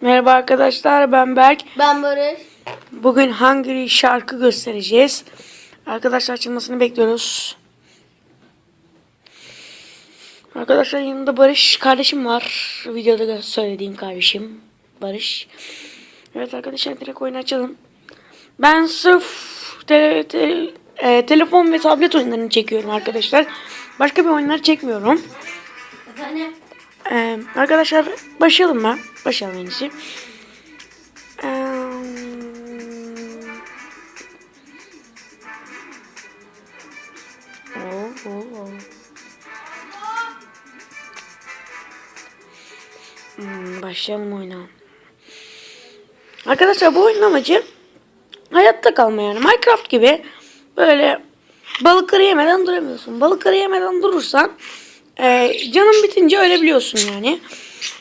Merhaba arkadaşlar ben Berk. Ben Barış. Bugün Hungry şarkı göstereceğiz. Arkadaşlar açılmasını bekliyoruz. Arkadaşlar yanımda Barış kardeşim var. Videoda da söylediğim kardeşim Barış. Evet arkadaşlar direkt oyunu açalım. Ben sırf tele- te- e, telefon ve tablet oyunlarını çekiyorum arkadaşlar. Başka bir oyunlar çekmiyorum. Efendim? Ee, arkadaşlar başlayalım mı? Başlayalım en iyisi. Ee, oo, oo, oo. Hmm, başlayalım oyuna. Arkadaşlar bu oyunun amacı hayatta kalma yani. Minecraft gibi böyle balıkları yemeden duramıyorsun. Balıkları yemeden durursan e, canın bitince ölebiliyorsun yani.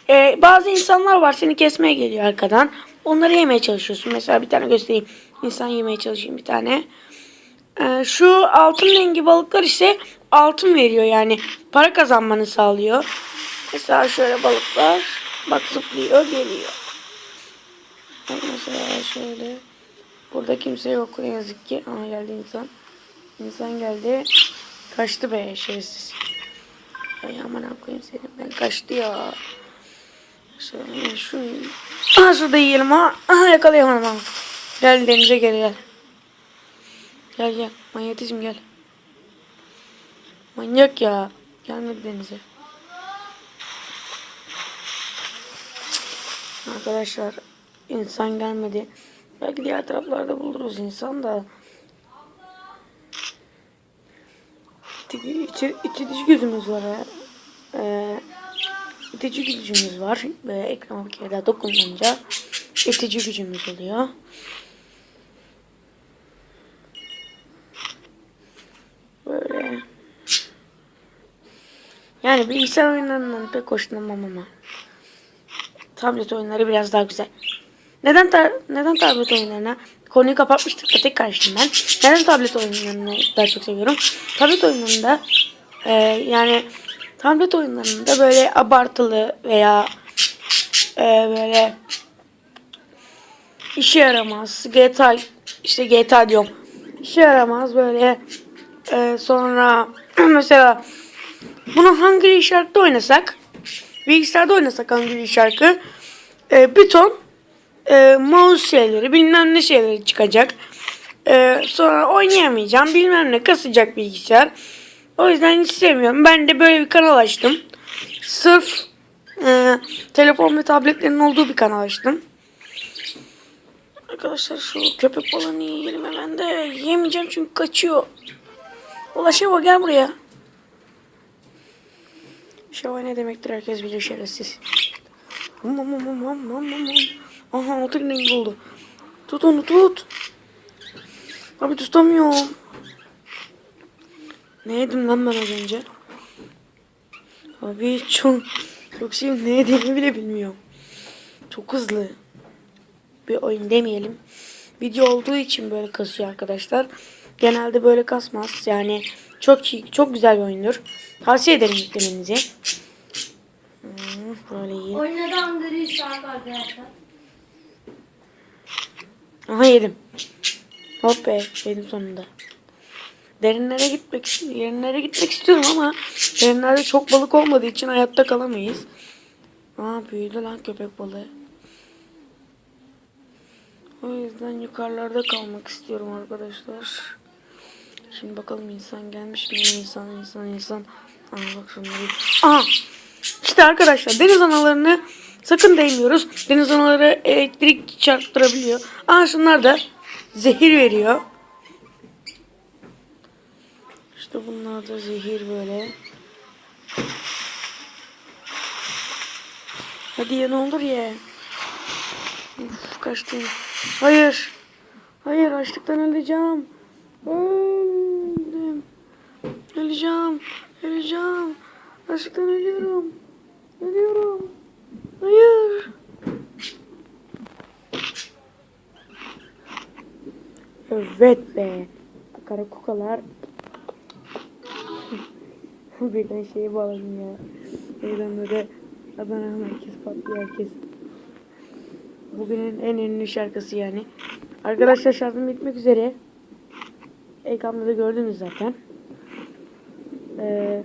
E, bazı insanlar var seni kesmeye geliyor arkadan. Onları yemeye çalışıyorsun. Mesela bir tane göstereyim. İnsan yemeye çalışayım bir tane. E, şu altın rengi balıklar ise altın veriyor yani. Para kazanmanı sağlıyor. Mesela şöyle balıklar bak zıplıyor geliyor. Bak mesela şöyle. Burada kimse yok ne yazık ki. Ama geldi insan. İnsan geldi. Kaçtı be şerefsiz. Ay aman koyayım. Ben kaçtı ya. Şöyle şu. Aha şurada yiyelim ha. Aha yakalayamadım ha. Gel denize gel gel. Gel gel. Manyetizm gel. Manyak ya. Gelmedi denize. Arkadaşlar insan gelmedi. Belki diğer taraflarda buluruz insan da. İçi, içi, içi gücümüz var. Ee, itici gücümüz var. Ve ekrana bir kere daha dokununca itici gücümüz oluyor. Böyle. Yani bilgisayar oyunlarından pek hoşlanmam ama. Tablet oyunları biraz daha güzel. Neden ta neden tablet oyunlarına? Konuyu kapatmıştık da tekrar açtım ben. Neden tablet oyunlarını daha çok seviyorum? Tablet oyunlarında e, yani tablet oyunlarında böyle abartılı veya e, böyle işe yaramaz. GTA işte GTA diyorum. İşe yaramaz böyle e, sonra mesela bunu Hungry Shark'ta oynasak bilgisayarda oynasak Hungry Shark'ı e, bir ton e, mouse şeyleri bilmem ne şeyleri çıkacak. E, sonra oynayamayacağım bilmem ne kasacak bilgisayar. O yüzden hiç sevmiyorum. Ben de böyle bir kanal açtım. Sırf e, telefon ve tabletlerin olduğu bir kanal açtım. Arkadaşlar şu köpek balığını yiyelim hemen de. Yemeyeceğim çünkü kaçıyor. Ula Şeva gel buraya. Şeva ne demektir herkes bilir şerefsiz. Hum hum hum hum hum hum. Aha altın rengi oldu. Tut onu tut. Abi tutamıyorum. Ne yedim lan ben az önce? Abi çok çok şey ne yediğimi bile bilmiyorum. Çok hızlı. Bir oyun demeyelim. Video olduğu için böyle kasıyor arkadaşlar. Genelde böyle kasmaz. Yani çok iyi, çok güzel bir oyundur. Tavsiye ederim yüklemenizi. Hmm, böyle iyi. Oynadan arkadaşlar. Aha yedim. Hop be yedim sonunda. Derinlere gitmek derinlere gitmek istiyorum ama derinlerde çok balık olmadığı için hayatta kalamayız. Aa büyüdü lan köpek balığı. O yüzden yukarılarda kalmak istiyorum arkadaşlar. Şimdi bakalım insan gelmiş mi? İnsan, insan, insan. Aa bak şunları. Aha! İşte arkadaşlar deniz analarını sakın değmiyoruz. Deniz anaları elektrik çarptırabiliyor. Aa şunlar da zehir veriyor. İşte bunlar da zehir böyle. Hadi ya ne olur ye. Uf, kaçtım. Hayır. Hayır açlıktan öleceğim. Öldüm. Öleceğim. Öleceğim. Açlıktan ölüyorum. Ölüyorum. Hayır. Evet be. Kara kukalar. Birden şeye bağladım ya. Birden böyle Adana herkes patlıyor herkes. Bugünün en ünlü şarkısı yani. Arkadaşlar şarkım bitmek üzere. Ekranda da gördünüz zaten. Ee,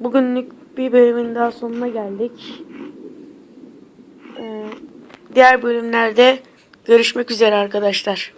bugünlük bir bölümün daha sonuna geldik. Diğer bölümlerde görüşmek üzere arkadaşlar.